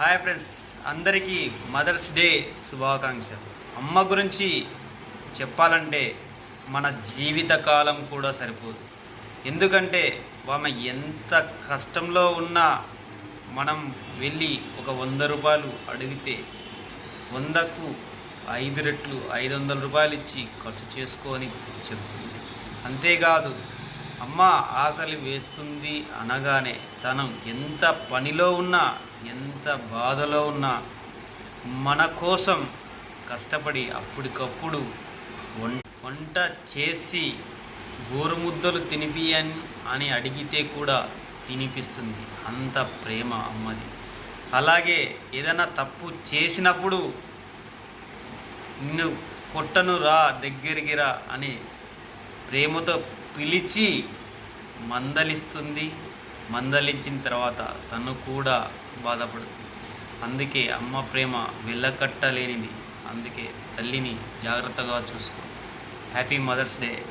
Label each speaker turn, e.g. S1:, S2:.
S1: Hi friends అందరికీ mothers day శుభాకాంక్షలు. అమ్మ గురించి చెప్పాలంటే మన జీవితకాలం కూడా సరిపోదు. ఎందుకంటే ఆమె ఎంత కష్టంలో ఉన్నా మనం వెళ్ళి ఒక వంద రూపాయలు అడిగితే వందకు ఐదు రెట్లు ఐదు వందల రూపాయలు ఇచ్చి ఖర్చు చేసుకొని చెప్తుంది. అంతేకాదు అమ్మ ఆకలి వేస్తుంది అనగానే తను ఎంత పనిలో ఉన్నా ఎంత బాధలో ఉన్నా మన కోసం కష్టపడి అప్పటికప్పుడు వంట చేసి గోరుముద్దలు తినిపియని అని అడిగితే కూడా తినిపిస్తుంది. అంత ప్రేమ అమ్మది. అలాగే ఏదైనా తప్పు చేసినప్పుడు నిన్ను కొట్టను రా దగ్గరికి రా అని ప్రేమతో పిలిచి మందలిస్తుంది. మందలించిన తర్వాత తను కూడా బాధపడుతుంది. అందుకే అమ్మ ప్రేమ వెళ్ళకట్టలేనిది అందుకే తల్లిని జాగ్రత్తగా చూసుకో. Happy mothers day.